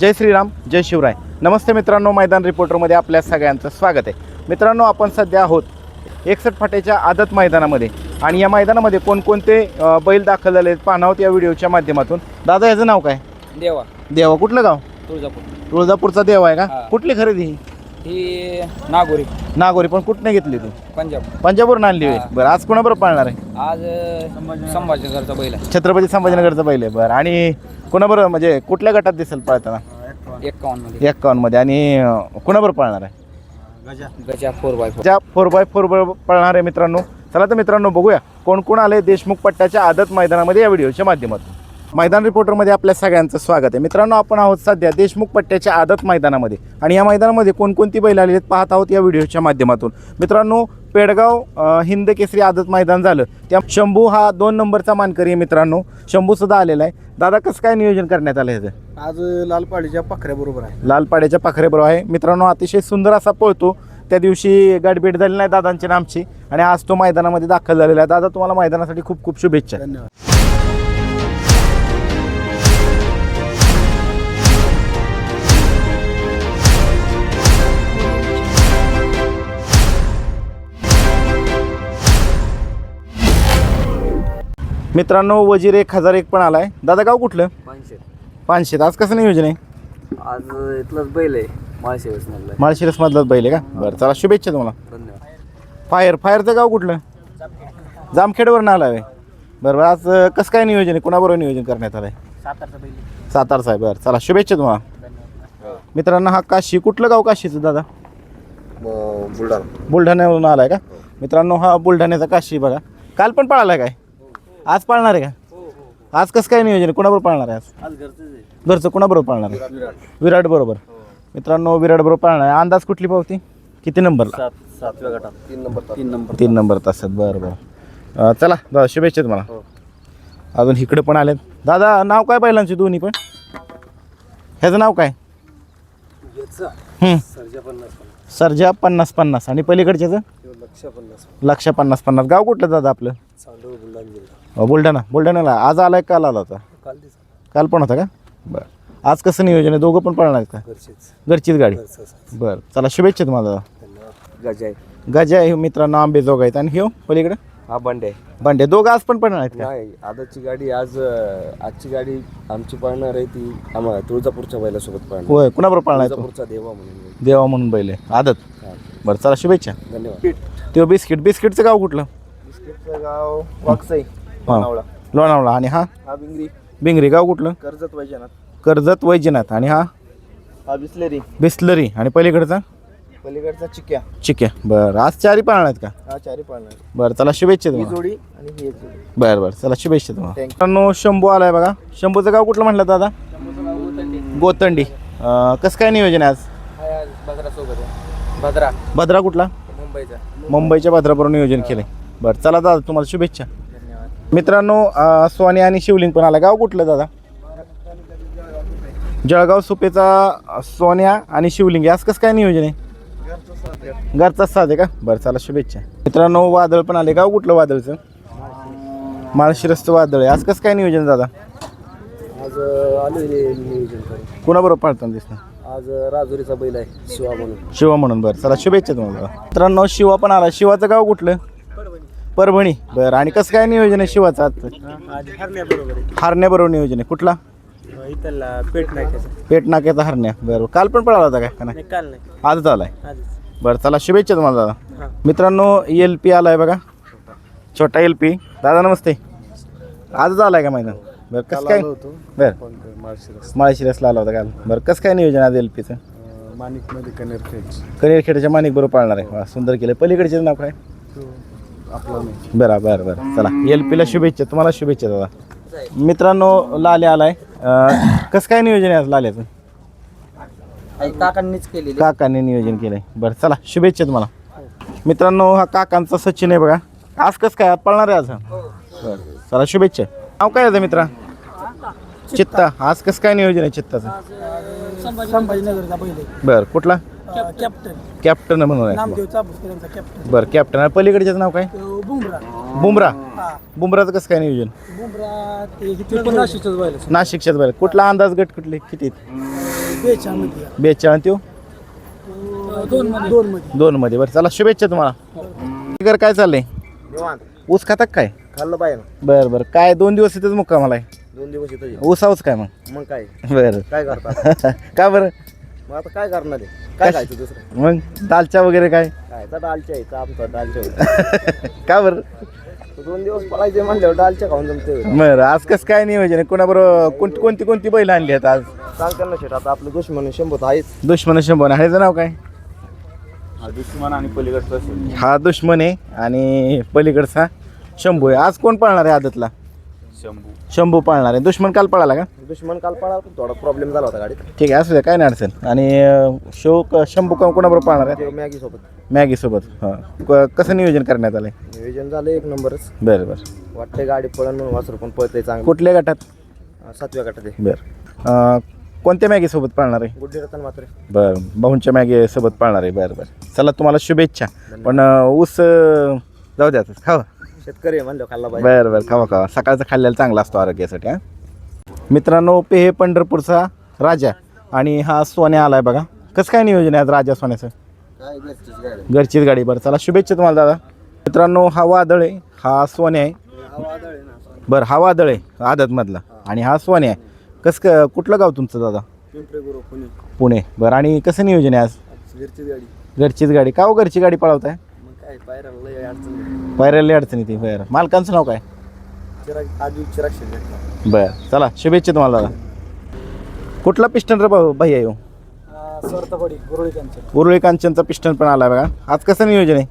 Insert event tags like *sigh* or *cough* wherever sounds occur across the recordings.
जय श्रीराम जय शिवराय. नमस्ते मित्रांनो मैदान रिपोर्टरमध्ये आपल्या सगळ्यांचं स्वागत आहे. मित्रांनो आपण सध्या आहोत एकसठ फाट्याच्या आदत मैदानामध्ये. आणि या मैदानामध्ये कोणकोणते बैल दाखल झाले आहेत पाहणार आहोत या व्हिडिओच्या माध्यमातून. दादा याचं नाव काय? देवा. देवा. कुठलं गाव? तुळजापूर. तुळजापूरचा देवा आहे का. कुठली खरेदी? ही नागोरी. नागोरी पण कुठने घेतली तू? पंजाब. पंजाबवरून आणली होय. बरं आज कोणाबरोबर पाळणार आहे? आज अं, संभाजीनगरचा बैल आहे. छत्रपती संभाजीनगरचं बैल आहे. बरं आणि कोणाबरोबर म्हणजे कुठल्या गटात दिसेल पळताना? एक्कावन्नमध्ये एक्कावन्नमध्ये आणि अ, कोणाबरोबर पाळणार आहे? गजा. फोर बाय फोर ज्या फोर बाय फोर पळणार आहे मित्रांनो. चला तर मित्रांनो बघूया कोण कोण आले देशमुख पट्ट्याच्या आदत मैदानामध्ये या व्हिडिओच्या माध्यमातून. मैदान रिपोर्टरमध्ये आपल्या सगळ्यांचं स्वागत आहे. मित्रांनो आपण आहोत सध्या देशमुख पट्ट्याच्या आदत मैदानामध्ये. आणि या मैदानामध्ये कोणकोणती बैल आलेली आहेत पाहत आहोत या व्हिडिओच्या माध्यमातून. मित्रांनो पेडगाव हिंद केसरी आदत मैदान झालं. त्या शंभू हा दोन नंबरचा मानकरी आहे मित्रांनो. शंभू सुद्धा आलेला आहे. दादा कसं काय नियोजन करण्यात आलं ह्याचं? आज लालपाडीच्या पाखऱ्या बरोबर आहे. लालपाड्याच्या पाखरेबरोबर आहे. मित्रांनो अतिशय सुंदर असा पळतो. त्या दिवशी गाठभेट झाली नाही दादांची आमची आणि आज तो मैदानामध्ये दाखल झालेला आहे. दादा तुम्हाला मैदानासाठी खूप खूप शुभेच्छा. धन्यवाद. मित्रांनो वजीर एक हजार एक पण आलाय. दादा गाव कुठलं? पाचशे पाचशे आज कसं नियोजन आहे? आज इथलंच बैल आहे मधलं माळशिरस मधलाच बैल आहे का? बरं चला शुभेच्छा तुम्हाला. धन्यवाद. फायर फायरचं गाव कुठलं? जामखेडवरून आलाय होय. बरं बरं आज अं, कसं काय नियोजन आहे? कुणाबरोबर नियोजन करण्यात आलं आहे. सातारचा आहे बरं. चला शुभेच्छा तुम्हाला. मित्रांनो हा काशी कुठलं गाव काशीचं दादा? बुलढाणा. बुलढाण्यावरून आलाय का? मित्रांनो हा बुलढाण्याचा काशी बघा. काल पण पळालाय काय? आज पाळणार आहे का? आज कसं काय नियोजन आहे? कोणाबरोबर पाळणार आहे आज? घरचं कोणाबरोबर पाळणार आहे? विराट. बरोबर. मित्रांनो विराट बरोबर पाळणार आहे. अंदाज कुठली पावती? किती नंबरला? सात सातव्या गटात. तीन नंबर तीन नंबर तीन नंबर तासात. बरं बरं. अं, चला दादा शुभेच्छा तुम्हाला. अजून इकडे पण आलेत. दादा नाव काय बैलांचे दोन्ही पण? ह्याचं नाव काय? हं. सरजा पन्नास सर्जा पन्नास पन्नास. आणि पलीकडच्याचं? लक्ष पन्नास लक्ष पन्नास पन्नास. गाव कुठलं दादा आपलं? बुलढाणा जिल्हा. बुलढाणा बुलढाण्याला. आज आलाय काल आला होता? काल काल पण होता का? बरं. आज कसं नियोजन आहे? दोघं पण पळणार आहेत का? घरचेच. गाडी. बरं. चला शुभेच्छा तुम्हाला. दादा धन्यवाद गजा आहे. गजा आहे मित्रांनो आंबेजोग आहेत. आणि ह्यो पलीकडे? हा बंडे. भांडे दोघं आज पण पळणार आहेत नाही आजची गाडी आज आजची गाडी आमची पळणार आहे ती आम्हाला तुळजापूरच्या बैलासोबत पळणार. होय कुणाबरोबर पळणार तुळजापूरचा देवा म्हणून देवा म्हणून बैल आहे. आदत. हा. बरं चला शुभेच्छा. धन्यवाद. तो बिस्किट बिस्किटचं गाव कुठलं? बिस्किटचं गाव वाकसाई. हां लोणावळा. आणि हा? हा बिंगरी. बिंगरी गाव कुठलं? कर्जत वैजनाथ. कर्जत वैजनाथ. आणि हा? हा बिस्लेरी. बिस्लरी. आणि पलीकडचा? पलीकडचा चिक्या. चिक्या. बरं. आज चारी पाळणार आहेत का? हा चारी पळणार बरं चला शुभेच्छा ही तुम्हाला जोडी आणि ही एक जोडी. बरं बरं. चला शुभेच्छा तुम्हाला. Thank मित्रांनो शंभू आलाय बघा. शंभूचं गाव कुठलं म्हटलं दादा? गोतंडी. अं, कसं काय नियोजन आहे आज? भद्रा सोबत आहे. भद्रा भद्रा कुठला? मुंबईचा. मुंबईच्या भद्राबरोबर नियोजन केलंय. बरं चला दादा तुम्हाला शुभेच्छा. मित्रांनो सोनी आणि शिवलिंग पण आला. गाव कुठलं दादा? जळगाव सुपेचा सोन्या आणि शिवलिंग. आज कसं काय नियोजन आहे? घरचाच साध आहे का? बरं चला शुभेच्छा. मित्रांनो वादळ पण आले गाव कुठलं वादळचं? माळशिरसचं वादळ आहे. आज कसं काय नियोजन दादा? आज आलो नियोजन कुणाबरोबर पाळताना दिसणार? आज राजुरीचा बैल आहे शिवा म्हणून. शिवा म्हणून. बरं चला शुभेच्छा तुम्हाला. मित्रांनो शिवा पण आला. शिवाचं गाव कुठलं? परभणी. बरं आणि कसं काय नियोजन आहे शिवाचं आजचं आज हरण्याबरोबर आहे. हरण्याबरोबर नियोजन आहे. कुठला? इथला पेट नाक्याचा पेट नाक्याचा हरण्या. बरं काल पण पळाला होता काय? का नाही? काल नाही. आजच आलाय आजच. बरं चला शुभेच्छा तुम्हाला दादा. हां. मित्रांनो एल पी आलाय बघा. छोटा एल पी. दादा नमस्ते. आजच आलाय का मैदान? बरं कसं काय? होतो. बरं. माळशिरस माळशिरसला. आला होता काल. बरं कसं काय नियोजन आज एल पीचं? माणिकमध्ये कनेर खेच कनेरखेडच्या माणिक बरोबर पाळणार आहे. वा सुंदर केलं पलीकडचे नाव काय? बरं बरं बरं. चला एल पीला शुभेच्छा. तुम्हाला शुभेच्छा दादा. मित्रांनो लाले आलाय. अं, कसं काय नियोजन आहे आज लाल्याचं? काकांनीच केलेली. काकांनी नियोजन केलंय. बरं चला शुभेच्छा तुम्हाला. मित्रांनो हा काकांचा सचिन आहे बघा. आज कसं काय? आज पळणार आहे आज? हा. बरं चला शुभेच्छा. नाव काय आहे मित्रा? चित्ता. आज कसं काय नियोजन आहे चित्ताचं? संभाजीनगरचा बरं कुठला? कॅप्टन. कॅप्टन म्हणून आहे. कॅप्टन. बरं कॅप्टन. आणि पलीकडच्याचं नाव काय? तो बुमरा. बुमरा. हा. बुमराचं कसं काय नियोजन? बुमरा ते इथे पण नाशिकच व्हायला नाशिकच्याच बरं कुठला अंदाज गट कुठले? किती? बेचामध्ये बेचाळीस त्यो? दोन मध्ये दोन मध्ये दोन मध्ये बरं चला शुभेच्छा तुम्हाला. फिगर काय चाललंय? ऊस खातात काय? खाल्लं पाहिजे बरं बरं. काय दोन दिवस इथंच मुक्कामाला आहे? दोन दिवस इथं ऊसावच काय मग? मग काय? बरं. काय करतात *laughs* का बरं? मग आता काय करणार आहे? काय खायचं दुसरं? मग दालच्या वगैरे काय? *laughs* काय तर दालच्या आहे आमचा दालच्या *laughs* का बरं? दोन दिवस पळायचे म्हणल्यावर दालच्या खाऊन जमते बरं आज कसं काय नियोजन आहे? कोणाबरोबर कोणती कोणती कोणती बैल आणली आहेत आज? सांगताना शेट आता आपलं दुश्मन शंभर आहेच. दुश्मन शंभर ह्याचं नाव काय? हा दुश्मन आणि पलीकडचं हा दुश्मन आहे आणि पलीकडचा शंभू आहे. आज कोण पाळणार आहे आदतला? शंभू. शंभू पाळणार आहे. दुश्मन काल पळाला का? दुश्मन काल पळा थोडा प्रॉब्लेम झाला होता गाडीत. ठीक आहे असू द्या काय नाही अडचण. आणि अं, शो क- शंभू का कोणाबरोबर पाळणार आहे? ते मॅगी सोबत. मॅगीसोबत हां. क- कसं नियोजन करण्यात आलं आहे नियोजन झालं एक नंबरच. बरं बरं. वाटते गाडी पळण म्हणून वासरू पण पळतंय चांगलं. कुठल्या गटात? सातव्या गटात आहे. बरं. अं, कोणत्या मॅगीसोबत पाळणार आहे? गुड्डी रतन मात्र बरं भाऊंच्या मॅगी सोबत पाळणार आहे. बरं बरं. चला तुम्हाला शुभेच्छा. पण अं, ऊस अं, जाऊ द्या आता, खावा. शेतकरी आहे म्हणलं खाल्ला पाहिजे. बरं बरं खावा खावा. सकाळचं खाल्लेला चांगला असतो आरोग्यासाठी हां. मित्रांनो पे हे पंढरपूरचा राजा आणि हा सोन्या आलाय बघा. कसं काय नियोजन आहे आज राजा सोन्याचं? काय घरचीच गाडी. घरचीच गाडी बरं चला शुभेच्छा तुम्हाला दादा. मित्रांनो हा वादळ आहे हा सोन्या आहे. बरं हा वादळ आहे आदतमधला. आणि हा सोन्या आहे. कसं क कुठलं गाव तुमचं दादा? गुरु पुणे. पुणे. बरं आणि कसं नियोजन आहे आज? घरचीच गाडी. घरचीच गाडी. का हो घरची गाडी पळवताय? मग काय लय अडचण पायऱ्याला अडचण येते बरं. मालकांचं नाव काय? चिराग आधी चिराग शेट बरं चला शुभेच्छा तुम्हाला दादा. कुठला पिस्टन रे भाऊ भाई हो? गुरुळी त्यांचं उरुळी कांचनचा पिस्टन पण आला बघा. आज कसं नियोजन आहे?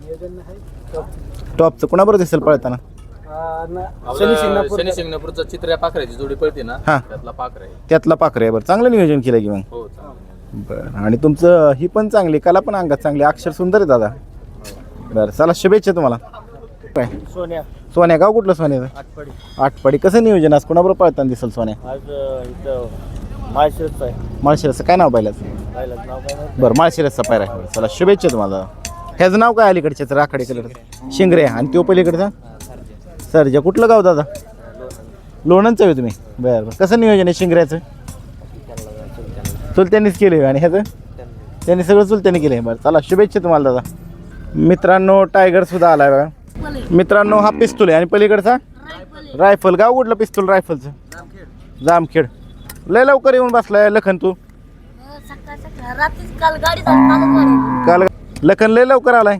नियोजन आहे टॉपचं. कुणाबरोबर दिसेल पळताना? शनी शिंगणापूर शनी शिंगणापूरचा चित्र या पाखराची जोडी पळते ना हा. त्यातला पाखर आहे. त्यातला पाखरे आहे. बरं चांगलं नियोजन केलं की मग. हो चांगलं. बरं आणि तुमचं ही पण चांगली कला पण अंगात चांगली अक्षर सुंदर आहे दादा. बरं चला शुभेच्छा तुम्हाला. काय सोन्या. सोन्या गाव कुठलं सोन्याचं आठपडी आठपाडी कसं नियोजन? आज कुणाबरोबर पळताना दिसेल सोन्या? आज इथं माळशिरस आहे. माळशिरसचं. काय नाव पाहिलं पाहिलं नाव काय माहीत? बरं माळशिरसचा पायरा आहे. चला शुभेच्छा तुम्हाला. ह्याचं नाव काय अलीकडच्याच? राखाडे कलर शिंगरे. आणि तो पलीकडचा? सरजा. कुठलं गाव दादा? लोणंदचं आहे तुम्ही? बरं बरं. कसं नियोजन आहे शिंगऱ्याचं? चुलत्यांनीच केलं आहे आणि ह्याचं? त्यांनी सगळं चुलत्यांनी केलं आहे बरं चला शुभेच्छा तुम्हाला दादा. मित्रांनो टायगर सुद्धा आलाय बघा. मित्रांनो हा पिस्तूल आहे. आणि पलीकडचा? रायफल गाव कुठलं पिस्तूल रायफलचं जामखेड. लय लवकर येऊन बसलाय लखन तू. काल लखन लय लवकर आलाय.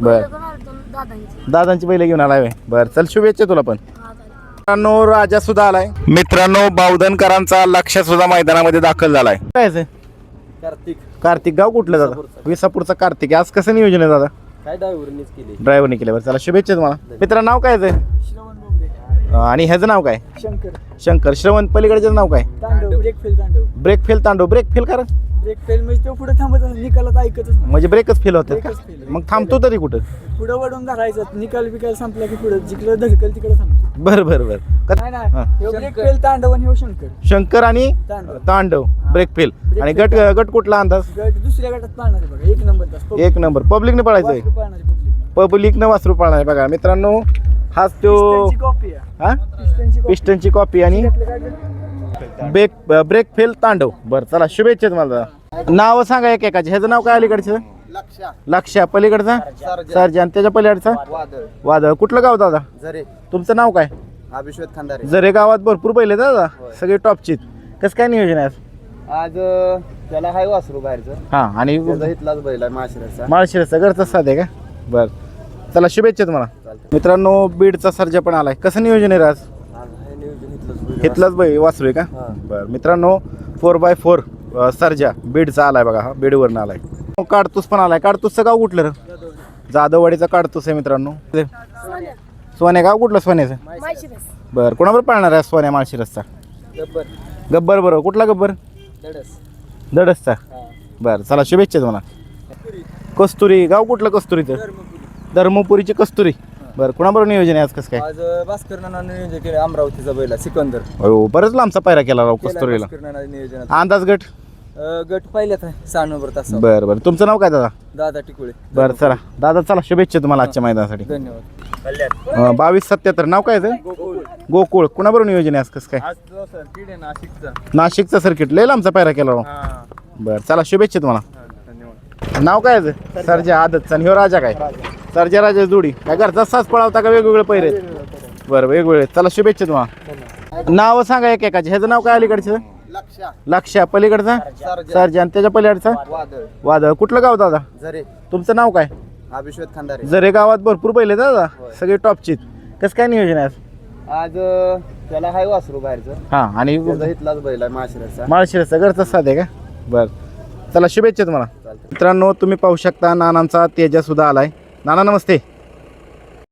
बर. पहिलं? दादांची बैल घेऊन आलाय बर चल शुभेच्छा तुला पण. मित्रांनो राजा सुद्धा आलाय. मित्रांनो बावधनकरांचा लक्ष सुद्धा मैदानामध्ये दाखल झालाय. काय? कार्तिक. कार्तिक गाव कुठलं दादा? विसापूरचा. कार्तिक. आहे. आज कसं नियोजन आहे दादा? काय ड्रायव्हरनीच केली. ड्रायव्हरने केलं. बरं चला शुभेच्छा तुम्हाला. मित्रांनो नाव काय आहे? श्रवण अं, आणि ह्याचं नाव काय? शंकर. शंकर. श्रवण पलीकडचं नाव काय? Tandav brake fail Tandav. Brake fail Tandav. Brake fail कर ब्रेक फेल म्हणजे तो पुढे थांबत नाही, निकालात ऐकतच नाही. म्हणजे ब्रेकच फेल होते Breakच fail. मग थांबतो तरी कुठं? पुढं वडून धरायचं. निकाल बिकाल संपला की पुढं. जिकडं धडकल तिकडं थांबतो. बरं बरं बरं. नाही क- नाही हा. ह्यो ब्रेक फेल तांडव आणि ह्यो शंकर. शंकर आणि तांडव. तांडव. ब्रेक फेल Break आणि गट. गट कुठला अंदाज? गट दुसऱ्या गटात पाळणार आहे बघा. एक नंबर तास एक नंबर. पब्लिकने पळायचंय पाळणार public. पब्लिकनं वासरू पाळणार आहे बघा. मित्रांनो हाच तो पिस्टनची कॉपी आहे. हा? पिस्टनची कॉपी पिस्टनची कॉपी आणि त्यातलं काय गं? Break brake fail Tandav. बरं चला शुभेच्छा तुम्हाला. नाव सांगा एक एकाचे ह्याचं नाव काय अलीकडचं? लक्षा. लक्ष्या पलीकडचा? सरजा आणि त्याच्या पलीकडचा? वादळ. वादळ. कुठलं गाव दादा? जरे. तुमचं नाव काय? अभिश्वेत खंदारे जरे गावात भरपूर पहिले दादा. सगळे टॉपची कसं काय नियोजन आहे आज? त्याला हाय वासरू बाहेरचं. हा आणि त्याचा इथलाच बैल आहे माळशिरसचा. घरचा साधे का? बरं. चला शुभेच्छा तुम्हाला. मित्रांनो बीडचा सर्जा पण आलाय. कसं नियोजन आहे आज? नियोजन इथलंच बैल घेतलाच बाई वासरू आहे का? हा. बरं. मित्रांनो फोर बाय फोर सर्जा बीडचा आलाय बघा हा बीडवरनं आलाय. काडतूस पण आलाय. काडतूसचं गाव कुठलं रे? जाधववाडीचा काडतूस आहे मित्रांनो. सोन्या सोन्या गाव कुठलं सोन्याचं? माळशिरस. बरं कोणाबरोबर पाळणार आहे सोन्या माळशिरसचा? गब्बर. गब्बर बरोबर. कुठला गब्बर? दडस दडसचा बरं चला शुभेच्छा तुम्हाला. कस्तुरी गाव कुठलं कस्तुरीचं? धर्मपुरीची कस्तुरी. बरं कुणाबरोबर नियोजन आहे आज कसं काय? आज भास्कर नियोजन केलं अमरावतीचा बैल सिकंदर. हो बरंच लांबचा पायरा केला राव कस्तुरीला. भास्कर नाना नियोजन अंदाज गट? गट पाहिल्यात आहे सहा नंबर तास बरं बरं. तुमचं नाव काय दादा? दादा टिकुळे. बरं चला. दादा चला. शुभेच्छा तुम्हाला आजच्या मैदानासाठी. धन्यवाद. अं, बावीस सत्याहत्तर. नाव काय आहे गोकुळ. कुणाबरोबर नियोजन आहे आज कसं काय? आज तो सर किड आहे नाशिकचा नाशिकचा सर्किट लय लांबचा पायरा केला राव. हा. बरं चला. शुभेच्छा तुम्हाला. धन्यवाद. नाव काय आहे सरजा आदतचा आणि ह्यो राजा काय? सरजा राजा जोडी. काय घरचा सास पळावता का वेगवेगळे पैरे? बरं वेगवेगळे. चला. शुभेच्छा तुम्हाला. नाव सांगा एक एकाचे ह्याचं नाव काय अलीकडचं? लक्ष्या पलीकडचा? सरजा. आणि त्याच्या पलीकडचा? वादळ. कुठलं गाव दादा? जरे. तुमचं नाव काय? अभिश्वत खंडारे. जरे गावात भरपूर पहिले दादा. सगळे टॉपचे कसं काय नियोजन आहे आज? आज त्याला हाय वासरू बाहेरचं. हा आणि इथलाच बैल आहे माशिराचा माळशिरसचा. घरचा साध आहे का? बरं. चला शुभेच्छा तुम्हाला. मित्रांनो तुम्ही पाहू शकता नानांचा तेजा सुद्धा आलाय. नाना नमस्ते.